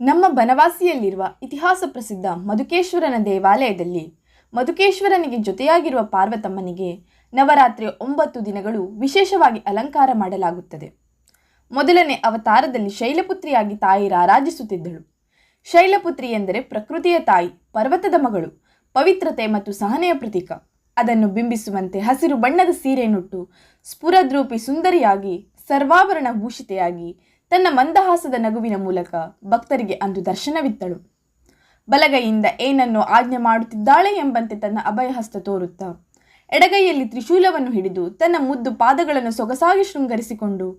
ನಮ್ಮ ಬನವಾಸಿಯಲ್ಲಿರುವ ಇತಿಹಾಸ ಪ್ರಸಿದ್ಧ ಮಧುಕೇಶ್ವರನ ದೇವಾಲಯದಲ್ಲಿ ಮಧುಕೇಶ್ವರನಿಗೆ ಜೊತೆಯಾಗಿರುವ ಪಾರ್ವತಮ್ಮನಿಗೆ ನವರಾತ್ರಿ ಒಂಬತ್ತು ದಿನಗಳು ವಿಶೇಷವಾಗಿ ಅಲಂಕಾರ ಮಾಡಲಾಗುತ್ತದೆ. ಮೊದಲನೇ ಅವತಾರದಲ್ಲಿ ಶೈಲಪುತ್ರಿಯಾಗಿ ತಾಯಿ ರಾರಾಜಿಸುತ್ತಿದ್ದಳು. ಶೈಲಪುತ್ರಿ ಎಂದರೆ ಪ್ರಕೃತಿಯ ತಾಯಿ, ಪರ್ವತದ ಮಗಳು, ಪವಿತ್ರತೆ ಮತ್ತು ಸಹನೆಯ ಪ್ರತೀಕ. ಅದನ್ನು ಬಿಂಬಿಸುವಂತೆ ಹಸಿರು ಬಣ್ಣದ ಸೀರೆ ನುಟ್ಟು ಸ್ಫುರದ್ರೂಪಿ ಸುಂದರಿಯಾಗಿ, ಸರ್ವಾಭರಣ ಭೂಷಿತೆಯಾಗಿ ತನ್ನ ಮಂದಹಾಸದ ನಗುವಿನ ಮೂಲಕ ಭಕ್ತರಿಗೆ ಅಂದು ದರ್ಶನವಿತ್ತಳು. ಬಲಗೈಯಿಂದ ಏನನ್ನು ಆಜ್ಞೆ ಮಾಡುತ್ತಿದ್ದಾಳೆ ಎಂಬಂತೆ ತನ್ನ ಅಭಯಹಸ್ತ ತೋರುತ್ತಾ, ಎಡಗೈಯಲ್ಲಿ ತ್ರಿಶೂಲವನ್ನು ಹಿಡಿದು ತನ್ನ ಮುದ್ದು ಪಾದಗಳನ್ನು ಸೊಗಸಾಗಿ ಶೃಂಗರಿಸಿಕೊಂಡು,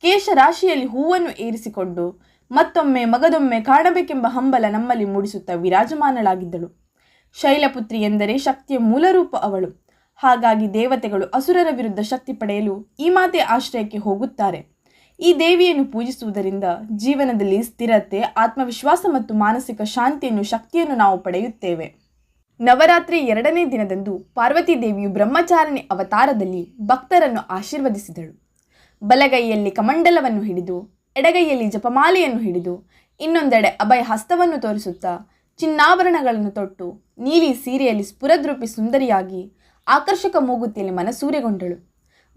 ಕೇಶರಾಶಿಯಲ್ಲಿ ಹೂವನ್ನು ಏರಿಸಿಕೊಂಡು, ಮತ್ತೊಮ್ಮೆ ಮಗದೊಮ್ಮೆ ಕಾಣಬೇಕೆಂಬ ಹಂಬಲ ನಮ್ಮಲ್ಲಿ ಮೂಡಿಸುತ್ತಾ ವಿರಾಜಮಾನಳಾಗಿದ್ದಳು. ಶೈಲಪುತ್ರಿ ಎಂದರೆ ಶಕ್ತಿಯ ಮೂಲರೂಪ ಅವಳು. ಹಾಗಾಗಿ ದೇವತೆಗಳು ಅಸುರರ ವಿರುದ್ಧ ಶಕ್ತಿ ಪಡೆಯಲು ಈ ಮಾತೆ ಆಶ್ರಯಕ್ಕೆ ಹೋಗುತ್ತಾರೆ. ಈ ದೇವಿಯನ್ನು ಪೂಜಿಸುವುದರಿಂದ ಜೀವನದಲ್ಲಿ ಸ್ಥಿರತೆ, ಆತ್ಮವಿಶ್ವಾಸ ಮತ್ತು ಮಾನಸಿಕ ಶಾಂತಿಯನ್ನು, ಶಕ್ತಿಯನ್ನು ನಾವು ಪಡೆಯುತ್ತೇವೆ. ನವರಾತ್ರಿ ಎರಡನೇ ದಿನದಂದು ಪಾರ್ವತಿ ದೇವಿಯು ಬ್ರಹ್ಮಚಾರಿಣಿ ಅವತಾರದಲ್ಲಿ ಭಕ್ತರನ್ನು ಆಶೀರ್ವದಿಸಿದಳು. ಬಲಗೈಯಲ್ಲಿ ಕಮಂಡಲವನ್ನು ಹಿಡಿದು, ಎಡಗೈಯಲ್ಲಿ ಜಪಮಾಲೆಯನ್ನು ಹಿಡಿದು, ಇನ್ನೊಂದೆಡೆ ಅಭಯ ಹಸ್ತವನ್ನು ತೋರಿಸುತ್ತಾ, ಚಿನ್ನಾಭರಣಗಳನ್ನು ತೊಟ್ಟು, ನೀಲಿ ಸೀರೆಯಲ್ಲಿ ಸ್ಫುರದ್ರೂಪಿ ಸುಂದರಿಯಾಗಿ, ಆಕರ್ಷಕ ಮೂಗುತಿಯಲ್ಲಿ ಮನಸೂರೆಗೊಂಡಳು.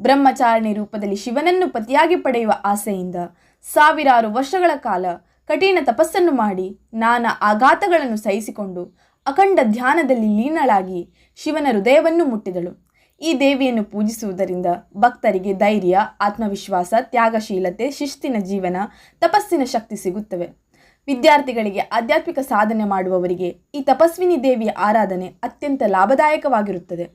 ಬ್ರಹ್ಮಚಾರಿಣಿ ರೂಪದಲ್ಲಿ ಶಿವನನ್ನು ಪತಿಯಾಗಿ ಪಡೆಯುವ ಆಸೆಯಿಂದ ಸಾವಿರಾರು ವರ್ಷಗಳ ಕಾಲ ಕಠಿಣ ತಪಸ್ಸನ್ನು ಮಾಡಿ ನಾನಾ ಆಘಾತಗಳನ್ನು ಸಹಿಸಿಕೊಂಡು ಅಖಂಡ ಧ್ಯಾನದಲ್ಲಿ ಲೀನಳಾಗಿ ಶಿವನ ಹೃದಯವನ್ನು ಮುಟ್ಟಿದಳು. ಈ ದೇವಿಯನ್ನು ಪೂಜಿಸುವುದರಿಂದ ಭಕ್ತರಿಗೆ ಧೈರ್ಯ, ಆತ್ಮವಿಶ್ವಾಸ, ತ್ಯಾಗಶೀಲತೆ, ಶಿಸ್ತಿನ ಜೀವನ, ತಪಸ್ಸಿನ ಶಕ್ತಿ ಸಿಗುತ್ತವೆ. ವಿದ್ಯಾರ್ಥಿಗಳಿಗೆ ಆಧ್ಯಾತ್ಮಿಕ ಸಾಧನೆ ಮಾಡುವವರಿಗೆ ಈ ತಪಸ್ವಿನಿ ದೇವಿಯ ಆರಾಧನೆ ಅತ್ಯಂತ ಲಾಭದಾಯಕವಾಗಿರುತ್ತದೆ.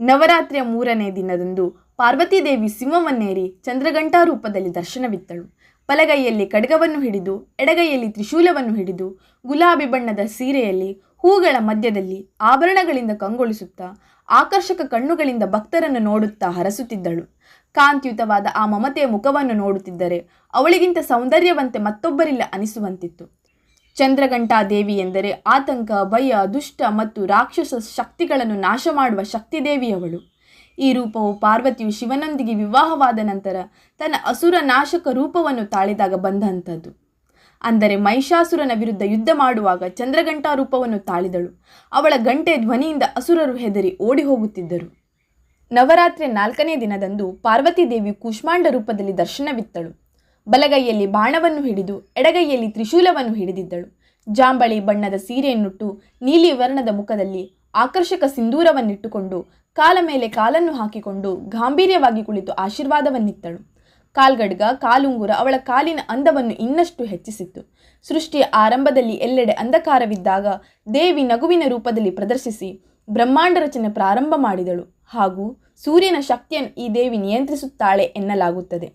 ನವರಾತ್ರಿಯ ಮೂರನೇ ದಿನದಂದು ಪಾರ್ವತಿ ದೇವಿ ಸಿಂಹವನ್ನೇರಿ ಚಂದ್ರಘಂಟಾ ರೂಪದಲ್ಲಿ ದರ್ಶನವಿತ್ತಳು. ಬಲಗೈಯಲ್ಲಿ ಕಡಗವನ್ನು ಹಿಡಿದು, ಎಡಗೈಯಲ್ಲಿ ತ್ರಿಶೂಲವನ್ನು ಹಿಡಿದು, ಗುಲಾಬಿ ಬಣ್ಣದ ಸೀರೆಯಲ್ಲಿ, ಹೂಗಳ ಮಧ್ಯದಲ್ಲಿ ಆಭರಣಗಳಿಂದ ಕಂಗೊಳಿಸುತ್ತಾ, ಆಕರ್ಷಕ ಕಣ್ಣುಗಳಿಂದ ಭಕ್ತರನ್ನು ನೋಡುತ್ತಾ ಹರಸುತ್ತಿದ್ದಳು. ಕಾಂತಿಯುತವಾದ ಆ ಮಮತೆಯ ಮುಖವನ್ನು ನೋಡುತ್ತಿದ್ದರೆ ಅವಳಿಗಿಂತ ಸೌಂದರ್ಯವಂತೆ ಮತ್ತೊಬ್ಬರಿಲ್ಲ ಅನಿಸುವಂತಿತ್ತು. ಚಂದ್ರಘಂಟಾ ದೇವಿ ಎಂದರೆ ಆತಂಕ, ಭಯ, ದುಷ್ಟ ಮತ್ತು ರಾಕ್ಷಸ ಶಕ್ತಿಗಳನ್ನು ನಾಶ ಮಾಡುವ ಶಕ್ತಿದೇವಿಯವಳು. ಈ ರೂಪವು ಪಾರ್ವತಿಯು ಶಿವನೊಂದಿಗೆ ವಿವಾಹವಾದ ನಂತರ ತನ್ನ ಅಸುರ ನಾಶಕ ರೂಪವನ್ನು ತಾಳಿದಾಗ ಬಂದಂಥದ್ದು. ಅಂದರೆ ಮಹಿಷಾಸುರನ ವಿರುದ್ಧ ಯುದ್ಧ ಮಾಡುವಾಗ ಚಂದ್ರಘಂಟಾ ರೂಪವನ್ನು ತಾಳಿದಳು. ಅವಳ ಗಂಟೆ ಧ್ವನಿಯಿಂದ ಅಸುರರು ಹೆದರಿ ಓಡಿ ಹೋಗುತ್ತಿದ್ದರು ನವರಾತ್ರಿ ನಾಲ್ಕನೇ ದಿನದಂದು ಪಾರ್ವತಿ ದೇವಿ ಕೂಷ್ಮಾಂಡ ರೂಪದಲ್ಲಿ ದರ್ಶನವಿತ್ತಳು. ಬಲಗೈಯಲ್ಲಿ ಬಾಣವನ್ನು ಹಿಡಿದು ಎಡಗೈಯಲ್ಲಿ ತ್ರಿಶೂಲವನ್ನು ಹಿಡಿದಿದ್ದಳು. ಜಾಂಬಳಿ ಬಣ್ಣದ ಸೀರೆಯನ್ನುಟ್ಟು ನೀಲಿ ವರ್ಣದ ಮುಖದಲ್ಲಿ ಆಕರ್ಷಕ ಸಿಂಧೂರವನ್ನಿಟ್ಟುಕೊಂಡು ಕಾಲ ಮೇಲೆ ಕಾಲನ್ನು ಹಾಕಿಕೊಂಡು ಗಾಂಭೀರ್ಯವಾಗಿ ಕುಳಿತು ಆಶೀರ್ವಾದವನ್ನಿತ್ತಳು. ಕಾಲ್ಗಡ್ಗ, ಕಾಲುಂಗುರ ಅವಳ ಕಾಲಿನ ಅಂದವನ್ನು ಇನ್ನಷ್ಟು ಹೆಚ್ಚಿಸಿತ್ತು. ಸೃಷ್ಟಿಯ ಆರಂಭದಲ್ಲಿ ಎಲ್ಲೆಡೆ ಅಂಧಕಾರವಿದ್ದಾಗ ದೇವಿ ನಗುವಿನ ರೂಪದಲ್ಲಿ ಪ್ರದರ್ಶಿಸಿ ಬ್ರಹ್ಮಾಂಡ ರಚನೆ ಪ್ರಾರಂಭ ಮಾಡಿದಳು. ಹಾಗೂ ಸೂರ್ಯನ ಶಕ್ತಿಯನ್ನು ಈ ದೇವಿ ನಿಯಂತ್ರಿಸುತ್ತಾಳೆ ಎನ್ನಲಾಗುತ್ತದೆ.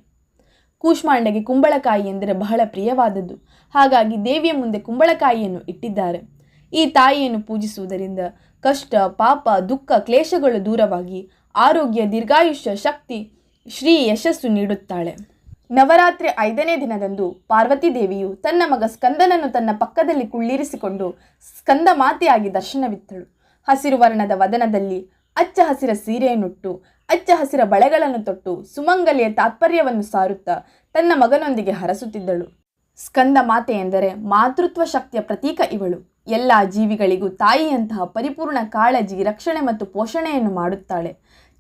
ಕೂಷ್ಮಾಂಡಗೆ ಕುಂಬಳಕಾಯಿ ಎಂದರೆ ಬಹಳ ಪ್ರಿಯವಾದದ್ದು. ಹಾಗಾಗಿ ದೇವಿಯ ಮುಂದೆ ಕುಂಬಳಕಾಯಿಯನ್ನು ಇಟ್ಟಿದ್ದಾರೆ. ಈ ತಾಯಿಯನ್ನು ಪೂಜಿಸುವುದರಿಂದ ಕಷ್ಟ, ಪಾಪ, ದುಃಖ, ಕ್ಲೇಶಗಳು ದೂರವಾಗಿ ಆರೋಗ್ಯ, ದೀರ್ಘಾಯುಷ್ಯ, ಶಕ್ತಿ ಶ್ರೀ ಯಶಸ್ಸು ನೀಡುತ್ತಾಳೆ. ನವರಾತ್ರಿ ಐದನೇ ದಿನದಂದು ಪಾರ್ವತಿ ದೇವಿಯು ತನ್ನ ಮಗ ಸ್ಕಂದನನ್ನು ತನ್ನ ಪಕ್ಕದಲ್ಲಿ ಕುಳ್ಳಿರಿಸಿಕೊಂಡು ಸ್ಕಂದ ಮಾತೆಯಾಗಿ ದರ್ಶನವಿತ್ತಳು. ಹಸಿರು ವರ್ಣದ ವದನದಲ್ಲಿ ಅಚ್ಚ ಹಸಿರ ಸೀರೆಯನ್ನುಟ್ಟು ಅಚ್ಚ ಹಸಿರ ಬಳೆಗಳನ್ನು ತೊಟ್ಟು ಸುಮಂಗಲಿಯ ತಾತ್ಪರ್ಯವನ್ನು ಸಾರುತ್ತಾ ತನ್ನ ಮಗನೊಂದಿಗೆ ಹರಸುತ್ತಿದ್ದಳು. ಸ್ಕಂದ ಮಾತೆ ಎಂದರೆ ಮಾತೃತ್ವ ಶಕ್ತಿಯ ಪ್ರತೀಕ ಇವಳು. ಎಲ್ಲ ಜೀವಿಗಳಿಗೂ ತಾಯಿಯಂತಹ ಪರಿಪೂರ್ಣ ಕಾಳಜಿ, ರಕ್ಷಣೆ ಮತ್ತು ಪೋಷಣೆಯನ್ನು ಮಾಡುತ್ತಾಳೆ.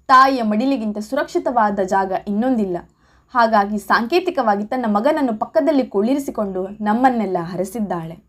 ತಾಯಿಯ ಮಡಿಲಿಗಿಂತ ಸುರಕ್ಷಿತವಾದ ಜಾಗ ಇನ್ನೊಂದಿಲ್ಲ. ಹಾಗಾಗಿ ಸಾಂಕೇತಿಕವಾಗಿ ತನ್ನ ಮಗನನ್ನು ಪಕ್ಕದಲ್ಲಿ ಕುಳ್ಳಿರಿಸಿಕೊಂಡು ನಮ್ಮನ್ನೆಲ್ಲ ಹರಸಿದ್ದಾಳೆ.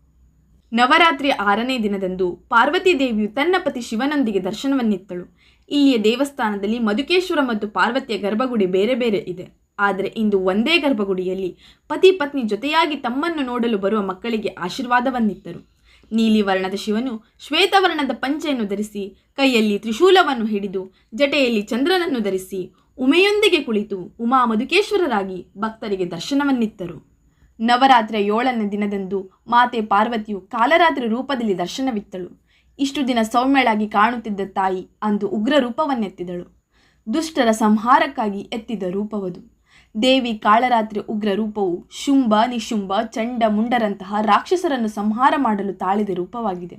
ನವರಾತ್ರಿ ಆರನೇ ದಿನದಂದು ಪಾರ್ವತಿ ದೇವಿಯು ತನ್ನ ಪತಿ ಶಿವನೊಂದಿಗೆ ದರ್ಶನವನ್ನಿತ್ತಳು. ಇಲ್ಲಿಯ ದೇವಸ್ಥಾನದಲ್ಲಿ ಮಧುಕೇಶ್ವರ ಮತ್ತು ಪಾರ್ವತಿಯ ಗರ್ಭಗುಡಿ ಬೇರೆ ಬೇರೆ ಇದೆ. ಆದರೆ ಇಂದು ಒಂದೇ ಗರ್ಭಗುಡಿಯಲ್ಲಿ ಪತಿ ಪತ್ನಿ ಜೊತೆಯಾಗಿ ತಮ್ಮನ್ನು ನೋಡಲು ಬರುವ ಮಕ್ಕಳಿಗೆ ಆಶೀರ್ವಾದವನ್ನಿತ್ತರು. ನೀಲಿ ವರ್ಣದ ಶಿವನು ಶ್ವೇತವರ್ಣದ ಪಂಚೆಯನ್ನು ಧರಿಸಿ, ಕೈಯಲ್ಲಿ ತ್ರಿಶೂಲವನ್ನು ಹಿಡಿದು, ಜಟೆಯಲ್ಲಿ ಚಂದ್ರನನ್ನು ಧರಿಸಿ, ಉಮೆಯೊಂದಿಗೆ ಕುಳಿತು ಉಮಾ ಮಧುಕೇಶ್ವರರಾಗಿ ಭಕ್ತರಿಗೆ ದರ್ಶನವನ್ನಿತ್ತರು. ನವರಾತ್ರಿಯ ಏಳನೇ ದಿನದಂದು ಮಾತೆ ಪಾರ್ವತಿಯು ಕಾಲರಾತ್ರಿ ರೂಪದಲ್ಲಿ ದರ್ಶನವಿತ್ತಳು. ಇಷ್ಟು ದಿನ ಸೌಮ್ಯಳಾಗಿ ಕಾಣುತ್ತಿದ್ದ ತಾಯಿ ಅಂದು ಉಗ್ರ ರೂಪವನ್ನೆತ್ತಿದಳು. ದುಷ್ಟರ ಸಂಹಾರಕ್ಕಾಗಿ ಎತ್ತಿದ ರೂಪವದು. ದೇವಿ ಕಾಳರಾತ್ರಿ ಉಗ್ರ ರೂಪವು ಶುಂಭ, ನಿಶುಂಭ, ಚಂಡ ಮುಂಡರಂತಹ ರಾಕ್ಷಸರನ್ನು ಸಂಹಾರ ಮಾಡಲು ತಾಳಿದ ರೂಪವಾಗಿದೆ.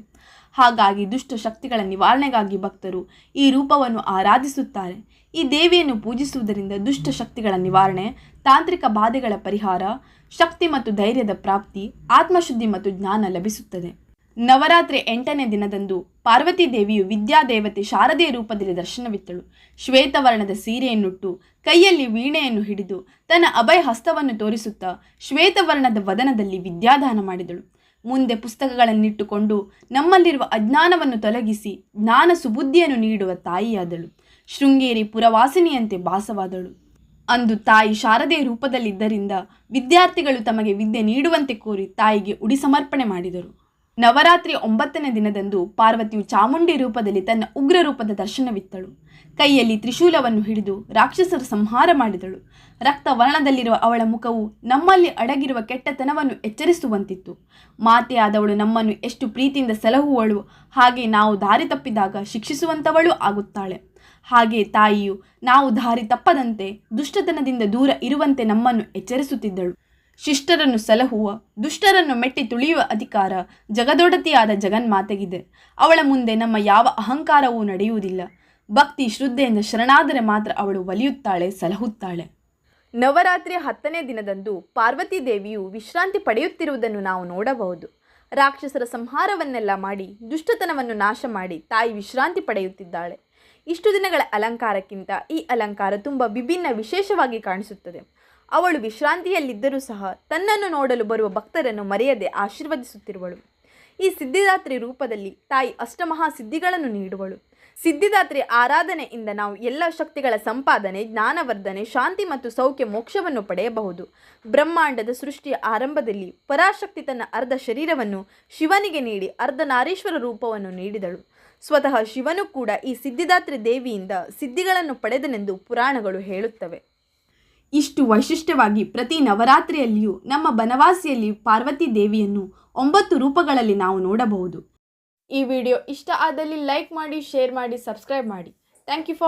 ಹಾಗಾಗಿ ದುಷ್ಟ ಶಕ್ತಿಗಳ ನಿವಾರಣೆಗಾಗಿ ಭಕ್ತರು ಈ ರೂಪವನ್ನು ಆರಾಧಿಸುತ್ತಾರೆ. ಈ ದೇವಿಯನ್ನು ಪೂಜಿಸುವುದರಿಂದ ದುಷ್ಟ ಶಕ್ತಿಗಳ ನಿವಾರಣೆ, ತಾಂತ್ರಿಕ ಬಾಧೆಗಳ ಪರಿಹಾರ, ಶಕ್ತಿ ಮತ್ತು ಧೈರ್ಯದ ಪ್ರಾಪ್ತಿ, ಆತ್ಮಶುದ್ಧಿ ಮತ್ತು ಜ್ಞಾನ ಲಭಿಸುತ್ತದೆ. ನವರಾತ್ರಿ ಎಂಟನೇ ದಿನದಂದು ಪಾರ್ವತಿ ದೇವಿಯು ವಿದ್ಯಾದೇವತೆ ಶಾರದೆಯ ರೂಪದಲ್ಲಿ ದರ್ಶನವಿತ್ತಳು. ಶ್ವೇತವರ್ಣದ ಸೀರೆಯನ್ನುಟ್ಟು, ಕೈಯಲ್ಲಿ ವೀಣೆಯನ್ನು ಹಿಡಿದು ತನ್ನ ಅಭಯ ಹಸ್ತವನ್ನು ತೋರಿಸುತ್ತಾ ಶ್ವೇತವರ್ಣದ ವದನದಲ್ಲಿ ವಿದ್ಯಾದಾನ ಮಾಡಿದಳು. ಮುಂದೆ ಪುಸ್ತಕಗಳನ್ನಿಟ್ಟುಕೊಂಡು ನಮ್ಮಲ್ಲಿರುವ ಅಜ್ಞಾನವನ್ನು ತೊಲಗಿಸಿ ಜ್ಞಾನ ಸುಬುದ್ಧಿಯನ್ನು ನೀಡುವ ತಾಯಿಯಾದಳು. ಶೃಂಗೇರಿ ಪುರವಾಸಿನಿಯಂತೆ ಭಾಸವಾದಳು. ಅಂದು ತಾಯಿ ಶಾರದೆಯ ರೂಪದಲ್ಲಿದ್ದರಿಂದ ವಿದ್ಯಾರ್ಥಿಗಳು ತಮಗೆ ವಿದ್ಯೆ ನೀಡುವಂತೆ ಕೋರಿ ತಾಯಿಗೆ ಉಡಿ ಸಮರ್ಪಣೆ ಮಾಡಿದರು. ನವರಾತ್ರಿಯ ಒಂಬತ್ತನೇ ದಿನದಂದು ಪಾರ್ವತಿಯು ಚಾಮುಂಡಿ ರೂಪದಲ್ಲಿ ತನ್ನ ಉಗ್ರ ರೂಪದ ದರ್ಶನವಿತ್ತಳು. ಕೈಯಲ್ಲಿ ತ್ರಿಶೂಲವನ್ನು ಹಿಡಿದು ರಾಕ್ಷಸರ ಸಂಹಾರ ಮಾಡಿದಳು. ರಕ್ತ ವರ್ಣದಲ್ಲಿರುವ ಅವಳ ಮುಖವು ನಮ್ಮಲ್ಲಿ ಅಡಗಿರುವ ಕೆಟ್ಟತನವನ್ನು ಎಚ್ಚರಿಸುವಂತಿತ್ತು. ಮಾತೆಯಾದವಳು ನಮ್ಮನ್ನು ಎಷ್ಟು ಪ್ರೀತಿಯಿಂದ ಸಲಹುವಳು, ಹಾಗೆ ನಾವು ದಾರಿ ತಪ್ಪಿದಾಗ ಶಿಕ್ಷಿಸುವಂಥವಳು ಆಗುತ್ತಾಳೆ. ಹಾಗೆ ತಾಯಿಯು, ನಾವು ದಾರಿ ತಪ್ಪದಂತೆ ದುಷ್ಟತನದಿಂದ ದೂರ ಇರುವಂತೆ ನಮ್ಮನ್ನು ಎಚ್ಚರಿಸುತ್ತಿದ್ದಳು. ಶಿಷ್ಟರನ್ನು ಸಲಹುವ, ದುಷ್ಟರನ್ನು ಮೆಟ್ಟಿ ತುಳಿಯುವ ಅಧಿಕಾರ ಜಗದೊಡತಿಯಾದ ಜಗನ್ಮಾತೆಗಿದೆ. ಅವಳ ಮುಂದೆ ನಮ್ಮ ಯಾವ ಅಹಂಕಾರವೂ ನಡೆಯುವುದಿಲ್ಲ. ಭಕ್ತಿ ಶ್ರದ್ಧೆಯಿಂದ ಶರಣಾದರೆ ಮಾತ್ರ ಅವಳು ಒಲಿಯುತ್ತಾಳೆ, ಸಲಹುತ್ತಾಳೆ. ನವರಾತ್ರಿಯ ಹತ್ತನೇ ದಿನದಂದು ಪಾರ್ವತಿ ದೇವಿಯು ವಿಶ್ರಾಂತಿ ಪಡೆಯುತ್ತಿರುವುದನ್ನು ನಾವು ನೋಡಬಹುದು. ರಾಕ್ಷಸರ ಸಂಹಾರವನ್ನೆಲ್ಲ ಮಾಡಿ, ದುಷ್ಟತನವನ್ನು ನಾಶ ಮಾಡಿ ತಾಯಿ ವಿಶ್ರಾಂತಿ ಪಡೆಯುತ್ತಿದ್ದಾಳೆ. ಇಷ್ಟು ದಿನಗಳ ಅಲಂಕಾರಕ್ಕಿಂತ ಈ ಅಲಂಕಾರ ತುಂಬ ವಿಭಿನ್ನ ವಿಶೇಷವಾಗಿ ಕಾಣಿಸುತ್ತದೆ. ಅವಳು ವಿಶ್ರಾಂತಿಯಲ್ಲಿದ್ದರೂ ಸಹ ತನ್ನನ್ನು ನೋಡಲು ಬರುವ ಭಕ್ತರನ್ನು ಮರೆಯದೆ ಆಶೀರ್ವದಿಸುತ್ತಿರುವಳು. ಈ ಸಿದ್ಧಿದಾತ್ರಿ ರೂಪದಲ್ಲಿ ತಾಯಿ ಅಷ್ಟಮಹಾ ಸಿದ್ಧಿಗಳನ್ನು ನೀಡುವಳು. ಸಿದ್ಧಿದಾತ್ರಿ ಆರಾಧನೆಯಿಂದ ನಾವು ಎಲ್ಲ ಶಕ್ತಿಗಳ ಸಂಪಾದನೆ, ಜ್ಞಾನವರ್ಧನೆ, ಶಾಂತಿ ಮತ್ತು ಸೌಖ್ಯ ಮೋಕ್ಷವನ್ನು ಪಡೆಯಬಹುದು. ಬ್ರಹ್ಮಾಂಡದ ಸೃಷ್ಟಿಯ ಆರಂಭದಲ್ಲಿ ಪರಾಶಕ್ತಿ ತನ್ನ ಅರ್ಧ ಶರೀರವನ್ನು ಶಿವನಿಗೆ ನೀಡಿ ಅರ್ಧನಾರೀಶ್ವರ ರೂಪವನ್ನು ನೀಡಿದಳು. ಸ್ವತಃ ಶಿವನು ಕೂಡ ಈ ಸಿದ್ಧಿದಾತ್ರಿ ದೇವಿಯಿಂದ ಸಿದ್ಧಿಗಳನ್ನು ಪಡೆದನೆಂದು ಪುರಾಣಗಳು ಹೇಳುತ್ತವೆ. ಇಷ್ಟು ವೈಶಿಷ್ಟ್ಯವಾಗಿ ಪ್ರತಿ ನವರಾತ್ರಿಯಲ್ಲಿಯೂ ನಮ್ಮ ಬನವಾಸಿಯಲ್ಲಿ ಪಾರ್ವತಿ ದೇವಿಯನ್ನು ಒಂಬತ್ತು ರೂಪಗಳಲ್ಲಿ ನಾವು ನೋಡಬಹುದು. ಈ ವಿಡಿಯೋ ಇಷ್ಟ ಆದಲ್ಲಿ ಲೈಕ್ ಮಾಡಿ, ಶೇರ್ ಮಾಡಿ, ಸಬ್ಸ್ಕ್ರೈಬ್ ಮಾಡಿ. Thank you for